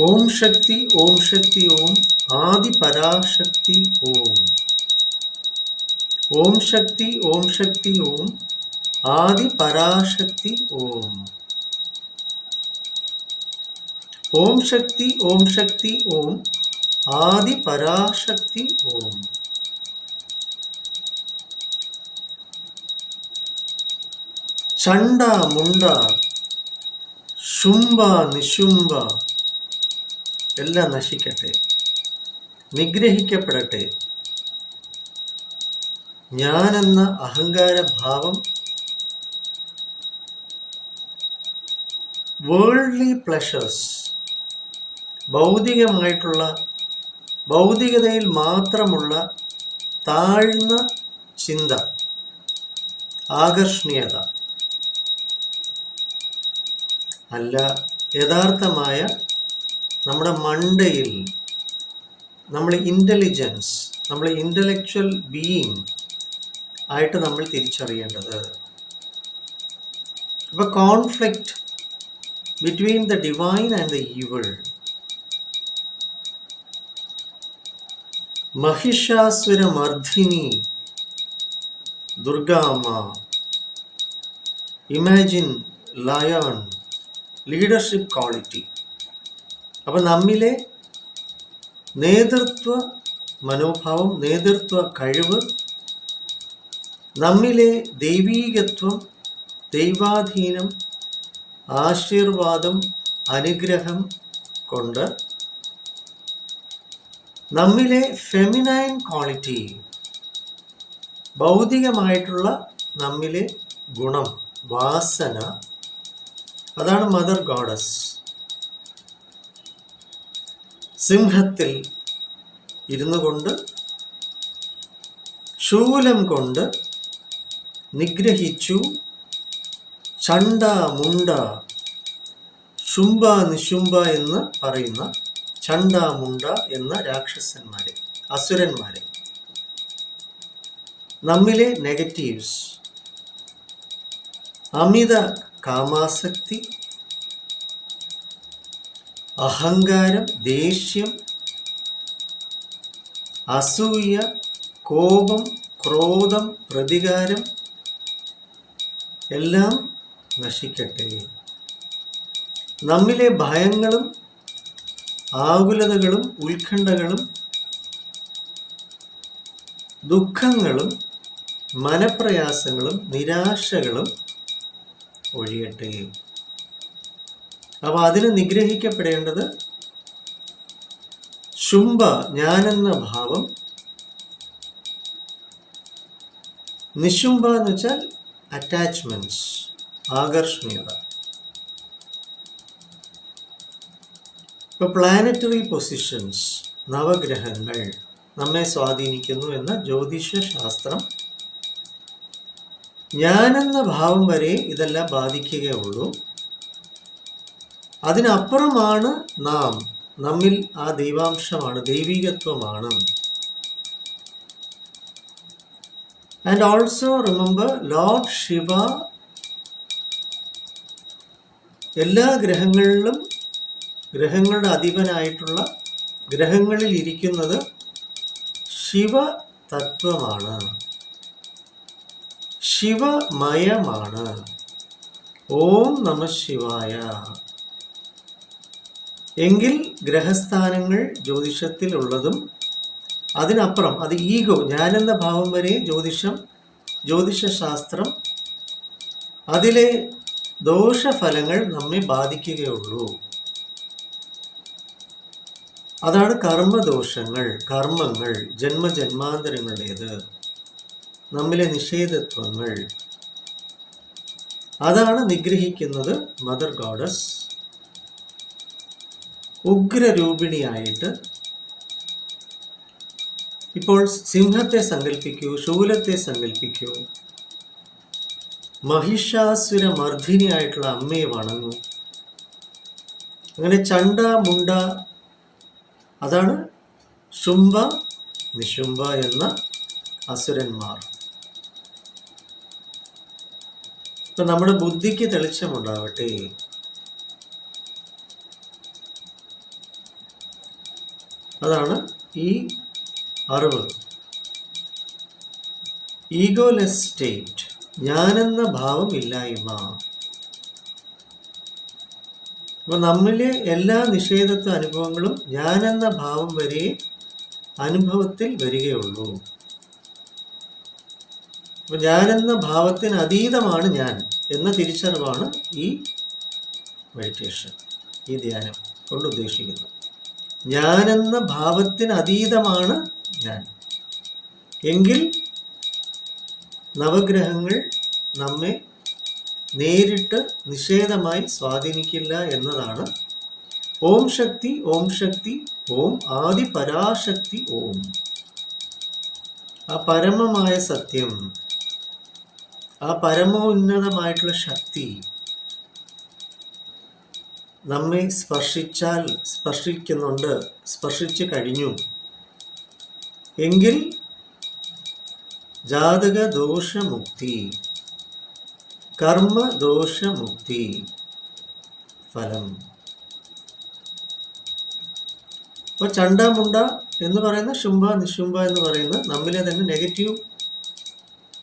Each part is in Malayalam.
ഓം ശക്തി ഓം ശക്തി ഓം ആദി പരാശക്തി ഓം ഓം ശക്തി ഓം ശക്തി ഓം ആദി പരാശക്തി ഓം ഓം ശക്തി ഓം ശക്തി ഓം ആദി പരാശക്തി ഓം ചണ്ട മുണ്ട ശുംഭ നിശുംഭ എല്ലാം നശിക്കട്ടെ. നിഗ്രഹിക്കപ്പെടട്ടെ. ഞാനെന്ന അഹങ്കാരഭാവം വേൾഡ്ലി പ്ലഷേഴ്സ് ഭൗതികമായിട്ടുള്ള ഭൗതികതയിൽ മാത്രമുള്ള താഴ്ന്ന ചിന്ത ആകർഷണീയത. അല്ല യഥാർത്ഥമായ നമ്മുടെ മണ്ടയിൽ നമ്മൾ ഇന്റലിജൻസ് നമ്മൾ ഇന്റലക്ച്വൽ ബീയിങ് ആയിട്ട് നമ്മൾ തിരിച്ചറിയേണ്ടത്. അപ്പോൾ conflict between the divine and the evil Mahishasura ദുർഗാമ imagine lion leadership quality അപ്പം നമ്മിലെ നേതൃത്വ മനോഭാവം നേതൃത്വ കഴിവ് നമ്മിലെ ദൈവീകത്വം ദൈവാധീനം ആശീർവാദം അനുഗ്രഹം കൊണ്ട് നമ്മിലെ ഫെമിനൈൻ ക്വാളിറ്റി ഭൗതികമായിട്ടുള്ള നമ്മിലെ ഗുണം വാസന അതാണ് മദർ ഗോഡസ് സിംഹത്തിൽ ഇരുന്നു കൊണ്ട് ശൂലം കൊണ്ട് നിഗ്രഹിച്ചു ചണ്ട മുണ്ട ശുംഭ നിശുംഭ എന്ന് പറയുന്ന ചണ്ട മുണ്ട എന്ന രാക്ഷസന്മാരെ അസുരന്മാരെ. നമ്മിലെ നെഗറ്റീവ്സ് അമിത കാമാസക്തി അഹങ്കാരം ദേഷ്യം അസൂയ കോപം ക്രോധം പ്രതികാരം എല്ലാം നശിക്കട്ടെ. നമ്മിലെ ഭയങ്ങളും ആകുലതകളും ഉത്കണ്ഠകളും ദുഃഖങ്ങളും മനപ്രയാസങ്ങളും നിരാശകളും ഒഴിയട്ടെ. അപ്പൊ അതിന് നിഗ്രഹിക്കപ്പെടേണ്ടത് ശുംഭ ഞാനെന്ന ഭാവം. നിശുംഭ എന്ന് വെച്ചാൽ അറ്റാച്ച്മെന്റ്സ് ആകർഷണീയത. ഇപ്പൊ പ്ലാനറ്ററി പൊസിഷൻസ് നവഗ്രഹങ്ങൾ നമ്മെ സ്വാധീനിക്കുന്നു എന്ന ജ്യോതിഷ ശാസ്ത്രം ഞാനെന്ന ഭാവം വരെ ഇതെല്ലാം ബാധിക്കുകയുള്ളൂ അതിനപ്പുറമാണ് നാം നമ്മിൽ ആ ദൈവാംശമാണ് ദൈവികത്വമാണ്. And also remember Lord Shiva എല്ലാ ഗ്രഹങ്ങളിലും ഗ്രഹങ്ങളുടെ അധിപനായിട്ടുള്ള ഗ്രഹങ്ങളിൽ ഇരിക്കുന്നത് ശിവ തത്വമാണ്. ശിവമയമാണ്. ഓം നമ ശിവായ. എങ്കിൽ ഗ്രഹസ്ഥാനങ്ങൾ ജ്യോതിഷത്തിൽ ഉള്ളതും അതിനപ്പുറം അത് ഈഗോ ഞാനെന്ന ഭാവം വരെ ജ്യോതിഷം ജ്യോതിഷ ശാസ്ത്രം അതിലെ ദോഷഫലങ്ങൾ നമ്മെ ബാധിക്കുകയുള്ളൂ. അതാണ് കർമ്മദോഷങ്ങൾ കർമ്മങ്ങൾ ജന്മജന്മാന്തരങ്ങളുടേത്. നമ്മിലെ നിഷേധത്വങ്ങൾ. അതാണ് നിഗ്രഹിക്കുന്നത് മദർ ഗോഡസ്. ഉഗ്രരൂപിണിയായിട്ട് ഇപ്പോൾ സിംഹത്തെ സങ്കല്പിക്കൂ ശൂലത്തെ സങ്കല്പിക്കൂ മഹിഷാസുര മർദ്ദിനിയായിട്ടുള്ള അമ്മയെ വണങ്ങൂ. അങ്ങനെ ചണ്ട മുണ്ട അതാണ് ശുംഭ നിശുംഭ എന്ന അസുരന്മാർ. ഇപ്പൊ നമ്മുടെ ബുദ്ധിക്ക് തെളിച്ചമുണ്ടാവട്ടെ. അതാണ് ഈ അറിവ്. ഈഗോലെസ് സ്റ്റേറ്റ് ഞാനെന്ന ഭാവം ഇല്ലായ്മ. അപ്പൊ നമ്മിലെ എല്ലാ നിഷേധത്വ അനുഭവങ്ങളും ഞാനെന്ന ഭാവം വരെ അനുഭവത്തിൽ വരികയുള്ളൂ. അപ്പൊ ഞാനെന്ന ഭാവത്തിന് അതീതമാണ് ഞാൻ എന്ന തിരിച്ചറിവാണ് ഈ മെഡിറ്റേഷൻ ഈ ധ്യാനം കൊണ്ട് ഉദ്ദേശിക്കുന്നത്. ഞാനെന്ന ഭാവത്തിന് അതീതമാണ് ഞാൻ. എങ്കിൽ നവഗ്രഹങ്ങൾ നമ്മെ നേരിട്ട് നിഷേധമായി സ്വാധീനിക്കില്ല എന്നതാണ്. ഓം ശക്തി ഓം ശക്തി ഓം ആദി പരാശക്തി ഓം. ആ പരമമായ സത്യം ആ പരമോന്നതമായിട്ടുള്ള ശക്തി നമ്മെ സ്പർശിച്ചാൽ സ്പർശിക്കുന്നുണ്ട് സ്പർശിച്ചു കഴിഞ്ഞു. എങ്കിൽ ജാതക ദോഷമുക്തി കർമ്മ ദോഷമുക്തി ഫലം. അപ്പൊ ചണ്ടാമുണ്ട എന്ന് പറയുന്ന ശുംഭ നിശുംഭ എന്ന് പറയുന്ന നമ്മിലെ തന്നെ നെഗറ്റീവ്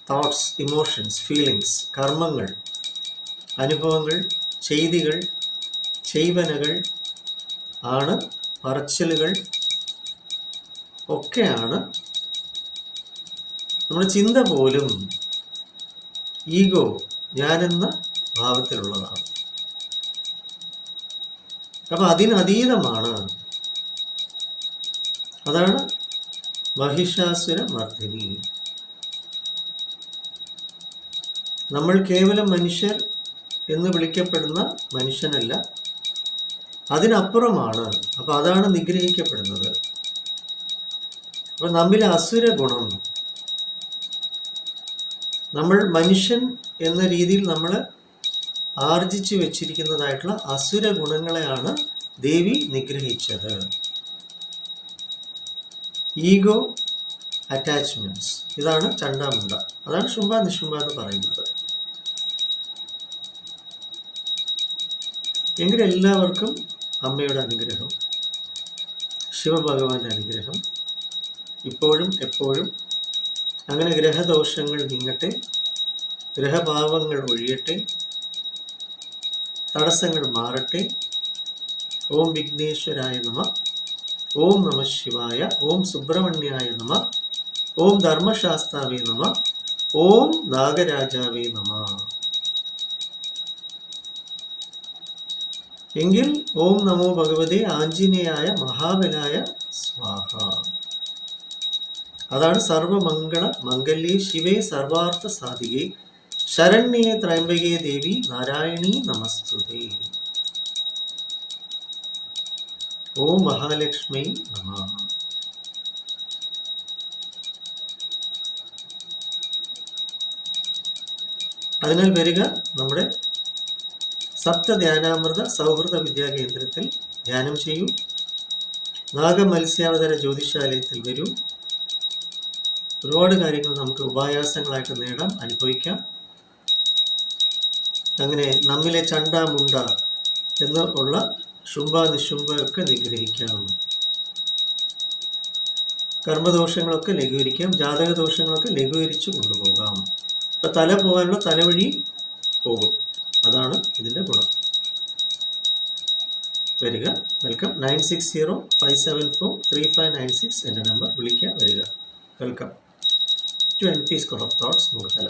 തോട്ട്സ് ഇമോഷൻസ് ഫീലിങ്സ് കർമ്മങ്ങൾ അനുഭവങ്ങൾ ചെയ്തികൾ ചെയ്വനകൾ ആണ് പറച്ചിലുകൾ ഒക്കെയാണ്. നമ്മുടെ ചിന്ത പോലും ഈഗോ ഞാനെന്ന ഭാവത്തിലുള്ളതാണ്. അപ്പൊ അതിനതീതമാണ്. അതാണ് മഹിഷാസുര മർദ്ദിനി നമ്മൾ കേവലം മനുഷ്യർ എന്ന് വിളിക്കപ്പെടുന്ന മനുഷ്യനല്ല അതിനപ്പുറമാണ്. അപ്പൊ അതാണ് നിഗ്രഹിക്കപ്പെടുന്നത്. അപ്പൊ നമ്മിൽ അസുര ഗുണം. നമ്മൾ മനുഷ്യൻ എന്ന രീതിയിൽ നമ്മൾ ആർജിച്ചു വെച്ചിരിക്കുന്നതായിട്ടുള്ള അസുര ഗുണങ്ങളെയാണ് ദേവി നിഗ്രഹിച്ചത്. Ego attachments. ഇതാണ് ചണ്ടാമുണ്ട. അതാണ് ശുംഭ നിശുംഭ എന്ന് പറയുന്നത്. എങ്കിൽ എല്ലാവർക്കും അമ്മയുടെ അനുഗ്രഹം ശിവഭഗവാന്റെ അനുഗ്രഹം ഇപ്പോഴും എപ്പോഴും അങ്ങനെ ഗ്രഹദോഷങ്ങൾ നീങ്ങട്ടെ ഗ്രഹഭാവങ്ങൾ ഒഴിയട്ടെ തടസ്സങ്ങൾ മാറട്ടെ. ഓം വിഘ്നേശ്വരായ നമ ഓം നമ ശിവായ ഓം സുബ്രഹ്മണ്യായ നമ ഓം ധർമ്മശാസ്താവേ നമ ഓം നാഗരാജാവേ നമ. എങ്കിൽ ഓം നമോ ഭഗവതി ആഞ്ജനേയായ മഹാബലായ സ്വാഹ. അതാണ് സർവമംഗള മംഗല്യേ ശിവേ സർവാർത്ഥ സാധികെ ശരണ്യേ ത്രയംബകേ ദേവി നാരായണി നമസ്തുതേ. ഓം മഹാലക്ഷ്മി നമ. അതിനാൽ വരിക നമ്മുടെ സപ്തധ്യാനാമൃത സൗഹൃദ വിദ്യാ കേന്ദ്രത്തിൽ ധ്യാനം ചെയ്യൂ. നാഗമത്സ്യാവതര ജ്യോതിഷാലയത്തിൽ വരൂ. ഒരുപാട് കാര്യങ്ങൾ നമുക്ക് ഉപായാസങ്ങളായിട്ട് നേടാം അനുഭവിക്കാം. അങ്ങനെ നമ്മിലെ ചണ്ട മുണ്ട എന്ന് ഉള്ള ശുംഭ നിശുംഭയൊക്കെ നിഗ്രഹിക്കാം. കർമ്മദോഷങ്ങളൊക്കെ ലഘൂകരിക്കാം ജാതക ദോഷങ്ങളൊക്കെ ലഘൂകരിച്ച് കൊണ്ടുപോകാം. അപ്പൊ തല പോകാനുള്ള തലവഴി പോകും. അതാണ് ഇതിന്റെ ഗുണം. വരിക. Welcome nine six zero five seven four three five nine six എന്റെ നമ്പർ വിളിക്കുക വരിക. Welcome to N peace school of thoughts മൂർത്തല